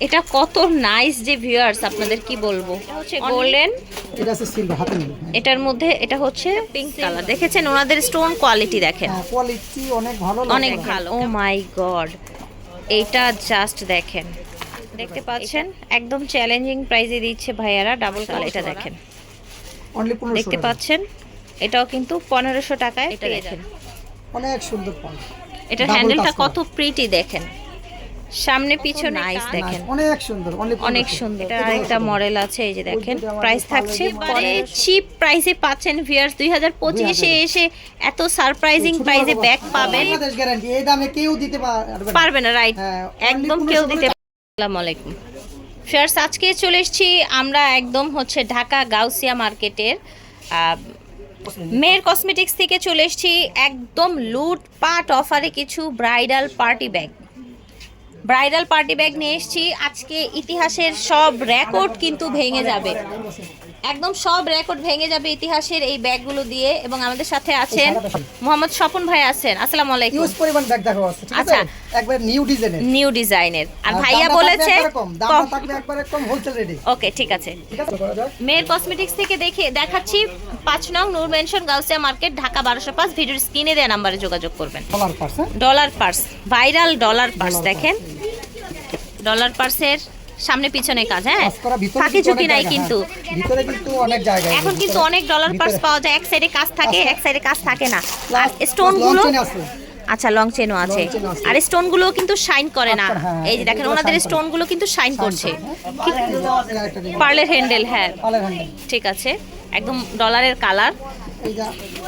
এটা কত নাইস যে ভিউয়ার্স আপনাদের কি বলব? হচ্ছে গোল্ডেন এটা আছে সিলভার হাতে এটার মধ্যে এটা হচ্ছে পিঙ্ক কালার দেখেছেন ওনাদের স্টোন কোয়ালিটি দেখেন। হ্যাঁ কোয়ালিটি অনেক ভালো অনেক ভালো। ও মাই গড এটা জাস্ট দেখেন। দেখতে পাচ্ছেন? একদম চ্যালেঞ্জিং প্রাইজে দিচ্ছে ভাইয়ারা ডাবল কালার এটা দেখেন। দেখতে পাচ্ছেন? এটাও কিন্তু পনেরোশো টাকায় এটা দেখেন। অনেক সুন্দর Double হ্যান্ডেলটা কত প্রিটি দেখেন। সামনে পিছনে নাইস দেখেন। অনেক সুন্দর অনেক সুন্দর। এটা আরেকটা মডেল আছে এই যে দেখেন প্রাইস থাকছে পরে চিপ প্রাইসে পাচ্ছেন ভিয়ার্স দুই হাজার পঁচিশে এসে এত সারপ্রাইজিং প্রাইসে ব্যাগ পাবেন। বাংলাদেশ গ্যারান্টি এই দামে কেউ দিতে পারবে না। রাইট হ্যাঁ, একদম কেউ দিতে আসসালামু আলাইকুম। ফিয়ার্স আজকে চলে এসেছি আমরা একদম হচ্ছে ঢাকা গাউসিয়া মার্কেটের মেয়ের কসমেটিক্স থেকে চলে এসেছি একদম লুট পাট অফারে কিছু bridal party bag bridal party bag নিয়ে এসেছি। আজকে ইতিহাসের সব রেকর্ড কিন্তু ভেঙে যাবে। একদম সব রেকর্ড ভেঙে যাবে ইতিহাসের এই ব্যাগগুলো দিয়ে এবং আমাদের সাথে আছেন মোহাম্মদ স্বপন ভাই আছেন। আসসালামু আলাইকুম। ইউজ পরিমাণ ব্যাগ দেখা আছে ঠিক আছে? আচ্ছা। একবার নিউ ডিজাইনের নিউ ডিজাইনের আর ভাইয়া বলেছে দামটা থাকবে একবারে কম হোলসেল রেটে ওকে ঠিক আছে। মেয়ের কসমেটিক্স থেকে দেখে দেখাচ্ছি পাঁচ নং নূর মেনশন গাউসিয়া মার্কেট ঢাকা বারোশো পাঁচ। ভিডিওর স্ক্রিনে দেওয়া নাম্বারে যোগাযোগ করবেন। Dollar purse dollar purse viral dollar purse দেখেন। ডলার পার্সের সামনে পিছনে কাজ হ্যাঁ? ফাঁকি ঝুঁকি নাই কিন্তু। হ্যাঁ। ভিতরে কিন্তু অনেক জায়গা এখন কিন্তু অনেক ডলার পার্স পাওয়া যায়। এক সাইডে কাজ থাকে এক সাইডে কাজ থাকে না। আর স্টোনগুলো আচ্ছা লং চেনও আছে। আর স্টোনগুলো কিন্তু শাইন করে না। আচ্ছা, হ্যাঁ, এই যে দেখেন ওনাদের। স্টোনগুলো কিন্তু শাইন করছে। পার্লের পার্লের হ্যান্ডেল হ্যাঁ। ঠিক আছে। একদম ডলারের কালার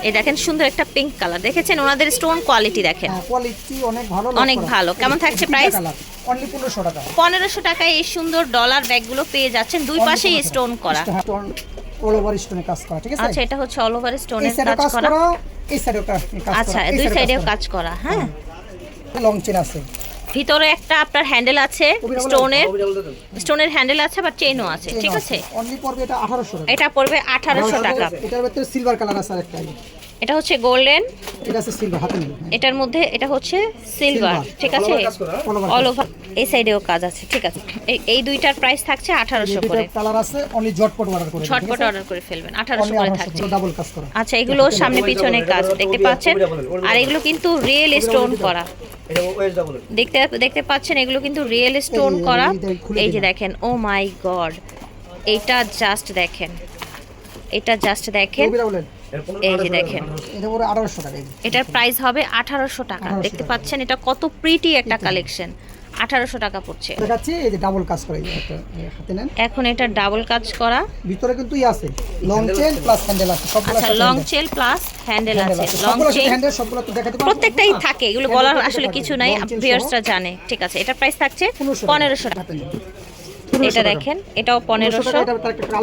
এই দেখেন সুন্দর একটা পিঙ্ক কালার দেখেছেন? ওনাদের স্টোন কোয়ালিটি দেখেন। কোয়ালিটি অনেক ভালো অনেক ভালো। কেমন থাকছে? অনলি 1500 টাকা। পনেরোশো টাকায় এই সুন্দর ডলার ব্যাগগুলো পেয়ে যাচ্ছেন। দুই পাশেই স্টোন করা। স্টোন অল ওভার স্টোনে কাজ করা ঠিক আছে? আচ্ছা এটা হচ্ছে অল ওভার এই স্টোনের কাজ করা। করা এই সাইডেও কাজ করা আচ্ছা দুই সাইডেও কাজ করা। হ্যাঁ। লং চেন আছে। ভিতরে একটা আপনার হ্যান্ডেল আছে স্টোনের। স্টোনের হ্যান্ডেল আছে বা চেইনও আছে ঠিক আছে? অনলি পড়বে এটা 1800 টাকা। এটা পড়বে আঠারোশো টাকা। এটার ভিতরে সিলভার কালার আছে আরেকটা। এটা হচ্ছে গোল্ডেন। এটা আছে সিলভার হাতে নেই এটার মধ্যে এটা হচ্ছে সিলভার ঠিক আছে? অল ওভার এই সাইডেও কাজ আছে ঠিক আছে। এই- এই দুইটার প্রাইস থাকছে আঠারোশো করে। কালার আছে অনলি জটপট অর্ডার করে অর্ডার করে ফেলবেন আঠারোশো অনলি করে থাকছে। ডাবল কাজ করা। আচ্ছা এগুলো সামনে পিছনে কাজ দেখতে পাচ্ছেন? আর এগুলো কিন্তু রিয়েল স্টোন করা। দেখতে দেখতে পাচ্ছেন এগুলো কিন্তু রিয়েল স্টোন করা। এইটা এই যে দেখেন ও মাই গড এইটা জাস্ট দেখেন। এটা জাস্ট দেখেন। এই যে দেখেন। এটা পুরো 1800 টাকা এই যে। এটার প্রাইস হবে আঠারোশো টাকা। দেখতে পাচ্ছেন এটা কত প্রিটি একটা কালেকশন আঠারোশো টাকা পড়ছে। দেখাচ্ছি এই যে ডাবল কাজ করা হাতে নেন। এখন এটা ডাবল কাজ করা। ভিতরে কিন্তু ই আছে লং চেন প্লাস হ্যান্ডেল আছে সবগুলো আচ্ছা লং চেল প্লাস হ্যান্ডেল আছে। লং চেন হ্যান্ডেল সবগুলো তো দেখাতে পারব। প্রত্যেকটাই থাকে এগুলো বলার আসলে কিছু নাই ভিউয়ার্সরা জানে। ঠিক আছে এটা প্রাইস থাকছে 1500 পনেরোশো টাকা। এটা দেখেন এটাও পনেরোশো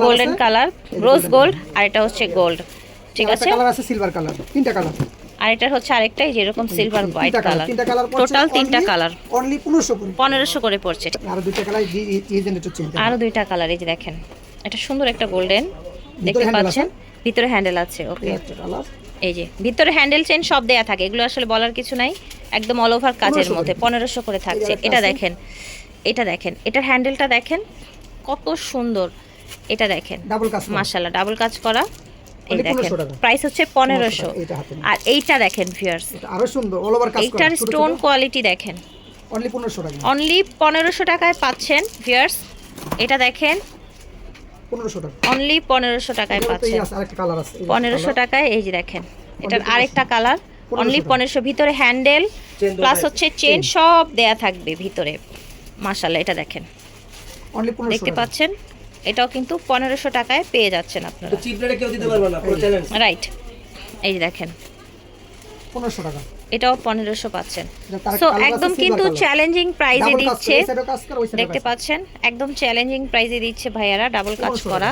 গোল্ডেন কালার রোজ গোল্ড আর এটা হচ্ছে গোল্ড ঠিক আছে? কালার আছে সিলভার কালার তিনটা কালার আর এটা হচ্ছে আরেকটাই যেরকম সিলভার হোয়াইট কালার তিনটা কালার টোটাল তিনটা কালার অনলি 1500 করে। পনেরোশো করে পড়ছে। আর দুইটা কালার এই জেনারেটর চেঞ্জ আরও দুইটা কালার এই যে দেখেন। এটা সুন্দর একটা গোল্ডেন দেখতে পাচ্ছেন? ভিতরে হ্যান্ডেল আছে ওকে এই যে ভিতরে হ্যান্ডেল চেন সব দেয়া থাকে। এগুলো আসলে বলার কিছু নাই। একদম অল ওভার কাজের মধ্যে। পনেরোশো করে থাকছে। এটা দেখেন। এটা দেখেন। এটার হ্যান্ডেলটা দেখেন। কত সুন্দর। এটা দেখেন। ডাবল কাজ। ডাবল কাজ করা। এই Only দেখেন প্রাইস হচ্ছে পনেরোশো। আর এইটা দেখেন ভিউয়ার্স আরও সুন্দর অল ওভার কাজ এইটার স্টোন কোয়ালিটি দেখেন। অনলি 1500 টাকা। অনলি পনেরোশো টাকায় পাচ্ছেন ভিউয়ার্স এটা দেখেন 1500 টাকা। অনলি পনেরোশো টাকায় পাচ্ছেন। পনেরোশো টাকায় এই যে দেখেন এটার 1500 আরেকটা কালার অনলি পনেরোশো ভিতরে হ্যান্ডেল প্লাস হচ্ছে চেন সব দেয়া থাকবে ভিতরে। মাশাল্লাহ এটা দেখেন। দেখতে পাচ্ছেন? এটাও কিন্তু পনেরোশো টাকায় পেয়ে যাচ্ছেন আপনারা। রাইট এই দেখেন। পনেরোশো টাকা। এটাও পনেরোশো পাচ্ছেন। সো একদম কিন্তু চ্যালেঞ্জিং প্রাইজে দিচ্ছে। দেখতে পাচ্ছেন? একদম চ্যালেঞ্জিং প্রাইজে দিচ্ছে ভাইয়ারা ডাবল কাজ করা।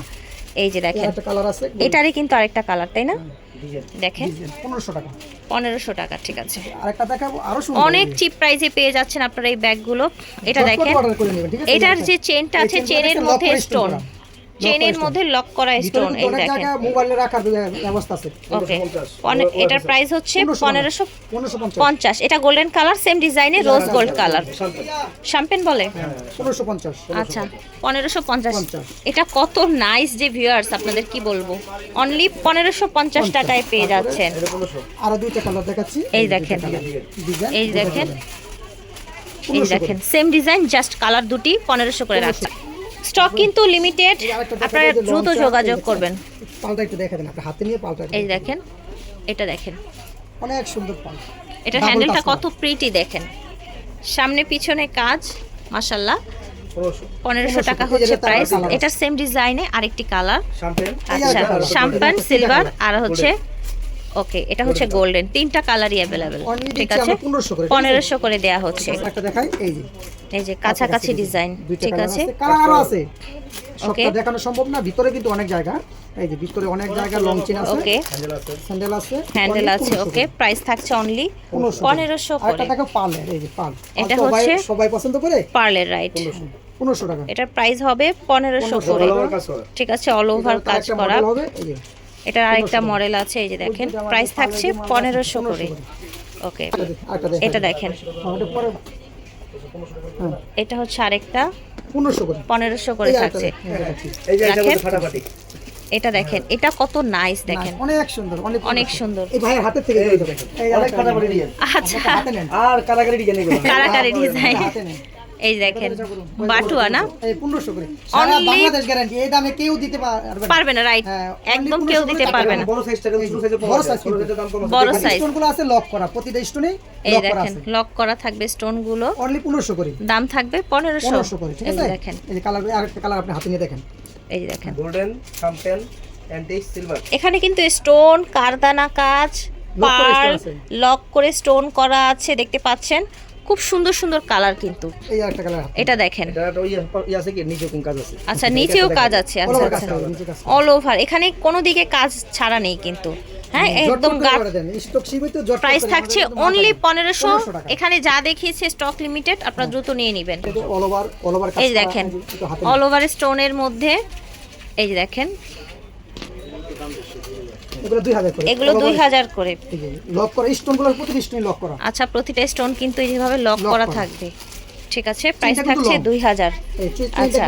এই যে দেখেন। একটা কালার আছে এটারই কিন্তু আরেকটা কালার তাই না? দেখেন। ডিজাইন 1500 টাকা। পনেরোশো টাকা ঠিক আছে। অনেক চিপ প্রাইসে পেয়ে যাচ্ছেন আপনারা এই ব্যাগগুলো। এটা দেখেন? এটার যে চেনটা আছে চেনের মধ্যে স্টোন। চেনের মধ্যে লক করা স্টোন এই দেখেন। মোবাইলে রাখার ব্যবস্থা আছে। ওকে 1550 এটার প্রাইস হচ্ছে পনেরোশো পনেরোশো পঞ্চাশ। পঞ্চাশ। এটা গোল্ডেন কালার সেম ডিজাইনে রোজ গোল্ড কালার শ্যাম্পেন বলে? পনেরোশো পঞ্চাশ আচ্ছা পনেরোশো পঞ্চাশ। পঞ্চাশ। এটা কত নাইস যে ভিউয়ার্স আপনাদের কি বলব? অনলি পনেরোশো পঞ্চাশ টাকায় পেয়ে যাচ্ছেন। আরও দুইটা কালার দেখাচ্ছি। এই দেখেন। এই দেখেন। এই দেখেন। সেম ডিজাইন জাস্ট কালার দুটি পনেরোশো করে রাখছে স্টক কিন্তু লিমিটেড আপনারা দ্রুত যোগাযোগ করবেন। পাল্টা একটু দেখা দেন আপনি হাতে নিয়ে পাল্টা এই দেখেন এটা দেখেন। অনেক সুন্দর পাল্টা এটা হ্যান্ডেলটা কত প্রিটি দেখেন। সামনে পিছনে কাজ মাশাল্লাহ পনেরোশো টাকা হচ্ছে প্রাইস এটা সেম ডিজাইনে আরেকটি কালার শ্যাম্পেন আচ্ছা এটা সিলভার আর হচ্ছে ওকে এটা হচ্ছে গোল্ডেন তিনটা কালারই অ্যাভেলেবেল ঠিক আছে? 1500 করে, আছে? পনেরোশো করে দেয়া হচ্ছে। একটা দেখাই এই যে। এই যে কাছাকাছি ডিজাইন ঠিক আছে? কালার আরও আছে. সবটা দেখানো সম্ভব না ভিতরে কিন্তু অনেক জায়গা। এই যে ভিতরে অনেক জায়গা লং চেন আছে। ওকে স্যান্ডেল আছে। হ্যান্ডেল only আছে ওকে প্রাইস থাকছে অনলি 1500 পনেরোশো আর একটা দেখো পার্লের এই যে পার্ল এটা হচ্ছে সবাই পছন্দ করে? পার্লের রাইট পনেরোশো টাকা। এটার প্রাইস হবে পনেরোশো করে। ঠিক আছে অল ওভার কাজ করা। হবে এটার আরেকটা মডেল আছে এই যে দেখেন। প্রাইস থাকছে পনেরোশো করে। ওকে এটা দেখেন। হ্যাঁ, ওটা পরে হ্যাঁ। এটা হচ্ছে আরেকটা। পনেরোশো করে। থাকছে। দেখেন, এটা এটা দেখেন। এটা কত নাইস দেখেন। অনেক সুন্দর অনেক সুন্দর। এই ভাইয়ের হাতের থেকে অনেক ফাটাফাটি ডিজাইন আচ্ছা। আর কারাগারি ডিজাইন কারাকারি ডিজাইন হাতে নেন। এই দেখেন বাটুয়া না? পনেরোশো করে বাংলাদেশ গ্যারান্টি এই দামে কেউ দিতে পারবে না। পারবে না রাইট হ্যাঁ, একদম কেউ দিতে পারবে না। বড় সাইজটা বড় বড় সাইজ আছে বড় দেখেন, স্টোনগুলো আছে লক করা প্রতিটা স্টোনে এই দেখেন লক করা থাকবে স্টোনগুলো। অনলি পনেরোশো করে। দাম থাকবে করে ঠিক আছে? দেখেন। এই যে কালার আরেকটা কালার আপনি হাতে নিয়ে দেখেন। এই যে দেখেন। গোল্ডেন অ্যান্টিক সিলভার এখানে কিন্তু স্টোন কারদানা কাজ। লক করে স্টোন করা আছে দেখতে পাচ্ছেন। খুব সুন্দর সুন্দর কালার কিন্তু। এই আরেকটা কালার এটা দেখেন। এটা একটা আছে কি? নিচে কোন কাজ আছে? আচ্ছা নিচেও কাজ আছে আচ্ছা আচ্ছা। অল ওভার এখানে কোনো দিকে কাজ ছাড়া নেই কিন্তু। হ্যাঁ একদম প্রাইস থাকছে অনলি পনেরোশো। 1500 এখানে যা দেখিয়েছে স্টক লিমিটেড আপনারা দ্রুত নিয়ে নেবেন। এই দেখেন অল ওভার স্টোনের মধ্যে এই যে দেখেন এগুলো 2000 করে। এগুলো দুই হাজার করে। লক করা স্টোনগুলো প্রতিটা স্টোনে লক করা। আচ্ছা প্রতিটা স্টোন কিন্তু এইভাবে লক করা। থাকবে। ঠিক আছে প্রাইস থাকছে long। দুই হাজার। এই চেনটা আচ্ছা।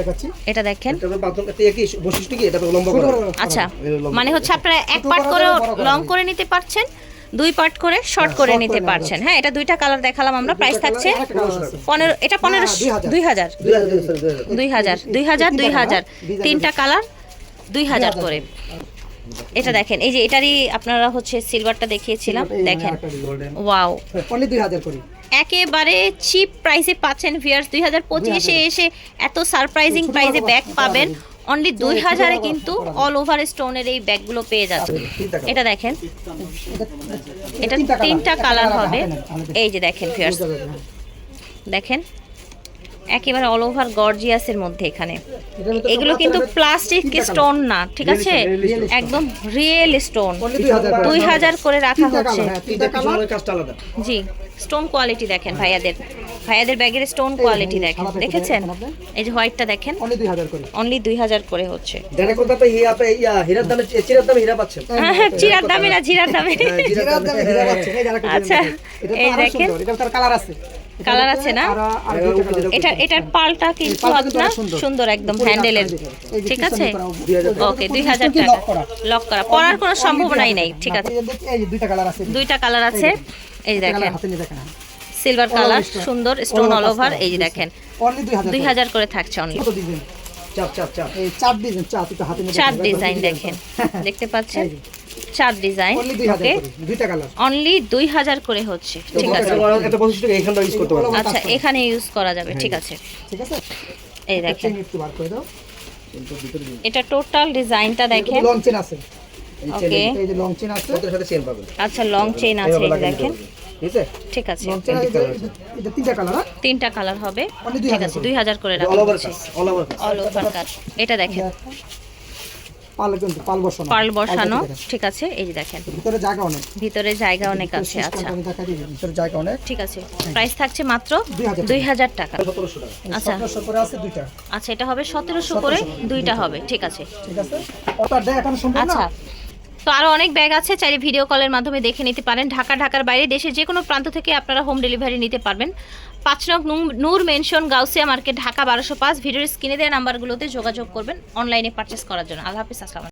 দেখাচ্ছি। এটা দেখেন। এটা বাথরুম এতে কি বৈশিষ্ট্য কি? এটা তো লম্বা ছোট করা। বড় করা। আচ্ছা মানে হচ্ছে আপনারা এক পার্ট করা লং করে। নিতে পারছেন দুই পার্ট করে শর্ট করে নিতে পারছেন। হ্যাঁ এটা দুইটা কালার দেখালাম আমরা প্রাইস থাকছে। পনেরো এটা পনেরো দুই হাজার। দুই হাজার। দুই হাজার, দুই হাজার, তিনটা কালার দুই হাজার করে। এটা দেখেন এই যে এটারই আপনারা হচ্ছে সিলভারটা দেখিয়েছিলাম মানে দেখেন। ওয়াও অনলি 2000 করে। একেবারে চিপ প্রাইসে পাচ্ছেন ভিয়ার্স দুই হাজার পঁচিশে এসে এত সারপ্রাইজিং প্রাইসে ব্যাগ পাবেন। অনলি দুই হাজারে কিন্তু অল ওভার স্টোনের এই ব্যাগগুলো পেয়ে তিনটা colour। এটা দেখেন। এটা তিনটা কালার হবে। এই যে দেখেন ভিয়ার্স। দেখেন। একেবারে অল ওভার গর্জিয়াসের মধ্যে এখানে। এগুলো কিন্তু প্লাস্টিক স্টোন না ঠিক আছে? একদম রিয়েল স্টোন Only 2000 করে। দুই হাজার করে রাখা হচ্ছে। হ্যাঁ, জি স্টোন কোয়ালিটি দেখেন ভাইয়াদের। ভাইয়াদের ব্যাগের স্টোন কোয়ালিটি দেখেন দেখেছেন? এই যে হোয়াইটটা দেখেন। অনলি 2000 করে। অনলি দুই হাজার করে হচ্ছে। চিরার দামে হ্যাঁ, চিরার দামে না জিরার দামে। আচ্ছা, এই দেখেন। কালার আছে না? এটা এটার পালটা কিন্তু আপনার সুন্দর। একদম হ্যান্ডেলের ঠিক আছে? ওকে দুই হাজার টাকা। লক করা। পরার কোনো সম্ভাবনাই 2000 নেই। ঠিক আছে। এই যে- দুইটা কালার আছে। দুইটা কালার আছে। এই দেখেন। সিলভার কালার সুন্দর স্টোন অল ওভার এই যে দেখেন। অনলি 2000 দুই করে। হাজার করে থাকছে অনলি কত ডিজাইন চাপ চাপ চাপ। এই চার ডিজাইন চার দুটো হাতে নিয়ে চার দেখেন, ডিজাইন দেখেন। দেখতে পাচ্ছেন। চার ডিজাইন ওকে করে দুইটা কালার অনলি দুই হাজার করে হচ্ছে ঠিক আছে। এখানটা ইউজ করতে পারবেন আচ্ছা এখানে ইউজ করা যাবে ঠিক আছে। এই দেখেন। চেন একটু বার করে দাও। এটা টোটাল ডিজাইনটা দেখেন। লং চেন আছে। ওকে এই যে লং চেন আছে। ওদের সাথে চেন পাবেন? আচ্ছা লং চেইন আছে এই দেখেন। ঠিক আছে? ঠিক আছে। তিনটা কালার তিনটা কালার হবে। ঠিক আছে করে। দুই হাজার করে অল রাখা অল ওভার কাজ অল ওভার কাজ এটা দেখেন। পাল কিন্তু পাল বসানো। বসানো ঠিক আছে এই যে দেখেন। ভিতরে জায়গা অনেক। ভিতরে জায়গা অনেক আছে system আচ্ছা। আমি দেখাই দিই ভিতরে জায়গা অনেক। ঠিক আছে প্রাইস থাকছে মাত্র 2000 দুই হাজার টাকা। আচ্ছা। সতেরোশো করে আছে দুইটা। আচ্ছা এটা হবে করে দুইটা হবে ঠিক আছে। ঠিক আছে? অর্ডার দেয় এখন সম্ভব না? আচ্ছা। তো আরও অনেক ব্যাগ আছে চাইলে ভিডিও কলের মাধ্যমে দেখে নিতে পারেন। ঢাকা ঢাকার বাইরে দেশে যে কোনো প্রান্ত থেকে আপনারা হোম ডেলিভারি নিতে পারবেন। পাঁচ নং নূর মেনশন গাউসিয়া মার্কেট, ঢাকা বারোশো পাঁচ। ভিডিওর স্ক্রিনে দেওয়া নাম্বারগুলোতে যোগাযোগ করবেন, অনলাইনে পারচেস করার জন্য। আল্লাহ হাফিজ, আসসালাম